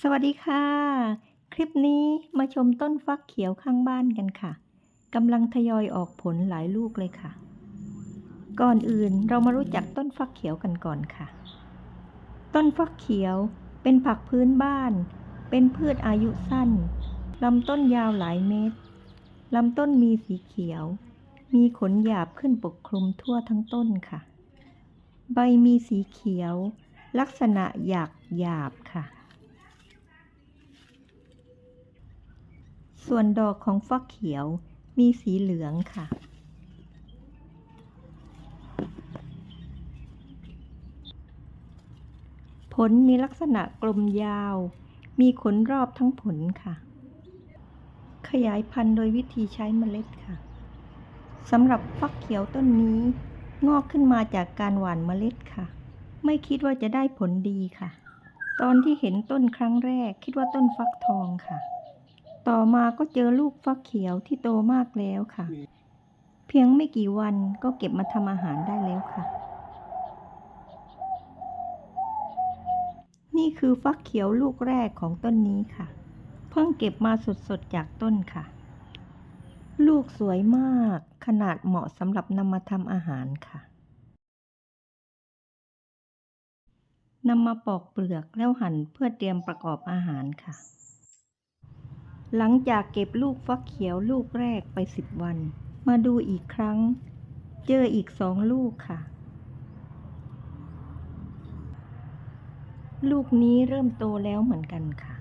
สวัสดีค่ะ คลิปนี้มาชมต้นฟักเขียวข้างบ้านกันค่ะกำลังทยอยออกผลหลายลูกเลยค่ะ ก่อนอื่นเรามารู้จักต้นฟักเขียวกันก่อนค่ะ ต้นฟักเขียวเป็นผักพื้นบ้าน เป็นพืชอายุสั้นลำต้นยาวหลายเมตรลำต้นมีสีเขียว มีขนหยาบขึ้นปกคลุมทั่วทั้งต้นค่ะ ใบมีสีเขียว ลักษณะหยากหยาบค่ะ ส่วนดอกของฟักเขียวมีสีเหลืองค่ะ ผลมีลักษณะกลมยาว มีขนรอบทั้งผลค่ะ ขยายพันธุ์โดยวิธีใช้เมล็ดค่ะสำหรับฟักเขียวต้นนี้ งอกขึ้นมาจากการหว่านเมล็ดค่ะ ไม่คิดว่าจะได้ผลดีค่ะ ตอนที่เห็นต้นครั้งแรกคิดว่าต้นฟักทองค่ะ ต่อมาก็เจอลูกฟักเขียวที่โตมากแล้วค่ะ เพียงไม่กี่วันก็เก็บมาทำอาหารได้แล้วค่ะ นี่คือฟักเขียวลูกแรกของต้นนี้ค่ะ เพิ่งเก็บมาสดๆจากต้นค่ะ ลูกสวยมากขนาดเหมาะสำหรับนำมาทำอาหารค่ะนำมาปอกเปลือกแล้วหั่นเพื่อเตรียมประกอบอาหารค่ะ หลังจากเก็บลูกฟักเขียวลูกแรกไปสิบวัน มาดูอีกครั้ง เจออีกสองลูกค่ะ ลูกนี้เริ่มโตแล้วเหมือนกันค่ะ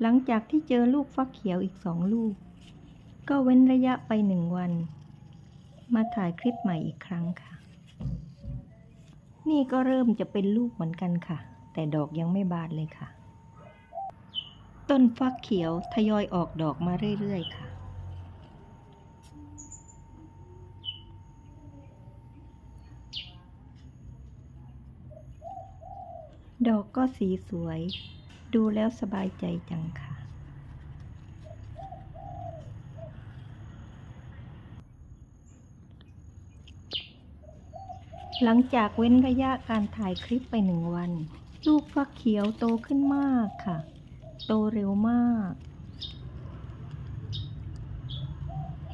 หลังจากที่เจอลูกฟักเขียวอีกสองลูก ก็เว้นระยะไปหนึ่งวัน มาถ่ายคลิปใหม่อีกครั้งค่ะนี่ก็เริ่มจะเป็นลูกเหมือนกันค่ะ แต่ดอกยังไม่บานเลยค่ะ ต้นฟักเขียวทยอยออกดอกมาเรื่อยๆค่ะ ดอกก็สีสวย ดูแล้วสบายใจจังค่ะหลังจากเว้นระยะการถ่ายคลิปไปหนึ่งวัน ลูกฟักเขียวโตขึ้นมากค่ะ โตเร็วมาก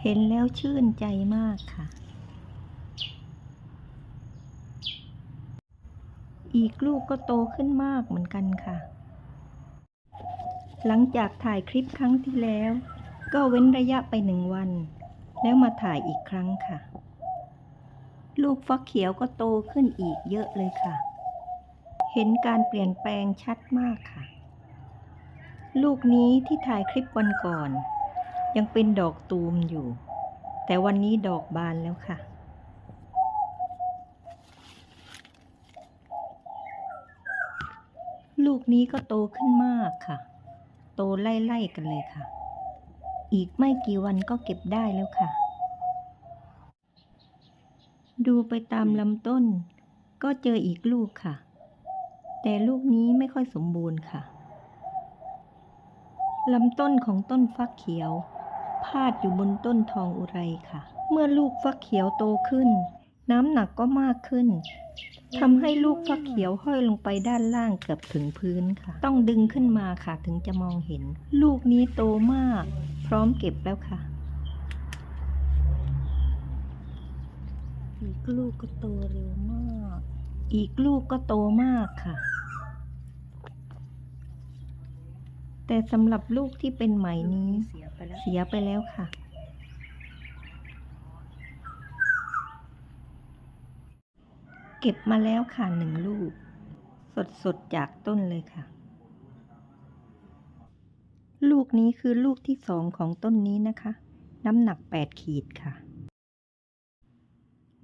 เห็นแล้วชื่นใจมากค่ะ อีกลูกก็โตขึ้นมากเหมือนกันค่ะ หลังจากถ่ายคลิปครั้งที่แล้ว ก็เว้นระยะไปหนึ่งวัน แล้วมาถ่ายอีกครั้งค่ะ ลูกฟักเขียวก็โตขึ้นอีกเยอะเลยค่ะ เห็นการเปลี่ยนแปลงชัดมากค่ะ ลูกนี้ที่ถ่ายคลิปวันก่อน ยังเป็นดอกตูมอยู่ แต่วันนี้ดอกบานแล้วค่ะ ลูกนี้ก็โตขึ้นมากค่ะ โตไล่ๆกันเลยค่ะ อีกไม่กี่วันก็เก็บได้แล้วค่ะดูไปตามลำต้น ก็เจออีกลูกค่ะ แต่ลูกนี้ไม่ค่อยสมบูรณ์ค่ะลำต้นของต้นฟักเขียว พาดอยู่บนต้นทองอุไรค่ะ เมื่อลูกฟักเขียวโตขึ้น น้ำหนักก็มากขึ้นทำให้ลูกฟักเขียวห้อยลงไปด้านล่างเกือบถึงพื้นค่ะ ต้องดึงขึ้นมาค่ะถึงจะมองเห็น ลูกนี้โตมาก พร้อมเก็บแล้วค่ะอีกลูกก็โตเร็วมาก อีกลูกก็โตมากค่ะ แต่สำหรับลูกที่เป็นไหมนี้เสียไปแล้วเสียไปแล้วค่ะ เก็บมาแล้วค่ะหนึ่งลูก สดๆจากต้นเลยค่ะ ลูกนี้คือลูกที่สองของต้นนี้นะคะ น้ำหนักแปดขีดค่ะ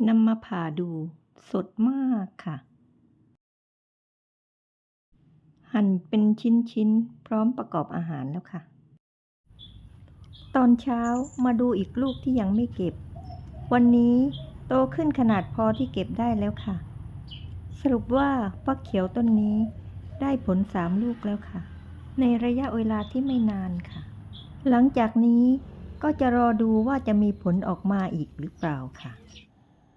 นำมาผ่าดูสดมากค่ะ หั่นเป็นชิ้นๆ พร้อมประกอบอาหารแล้วค่ะ ตอนเช้ามาดูอีกลูกที่ยังไม่เก็บ วันนี้โตขึ้นขนาดพอที่เก็บได้แล้วค่ะ สรุปว่าฟักเขียวต้นนี้ได้ผลสามลูกแล้วค่ะ ในระยะเวลาที่ไม่นานค่ะ หลังจากนี้ก็จะรอดูว่าจะมีผลออกมาอีกหรือเปล่าค่ะ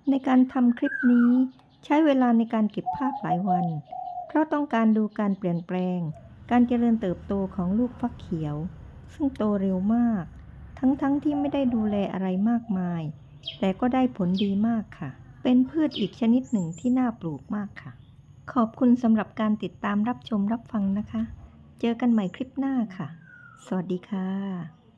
ในการทำคลิปนี้ใช้เวลาในการเก็บภาพหลายวัน เพราะต้องการดูการเปลี่ยนแปลง การเจริญเติบโตของลูกฟักเขียว ซึ่งโตเร็วมาก ทั้งๆทที่ไม่ได้ดูแลอะไรมากมาย แต่ก็ได้ผลดีมากค่ะ เป็นพืชอีกชนิดหนึ่งที่น่าปลูกมากค่ะ ขอบคุณสำหรับการติดตามรับชมรับฟังนะคะ เจอกันใหม่คลิปหน้าค่ะ สวัสดีค่ะ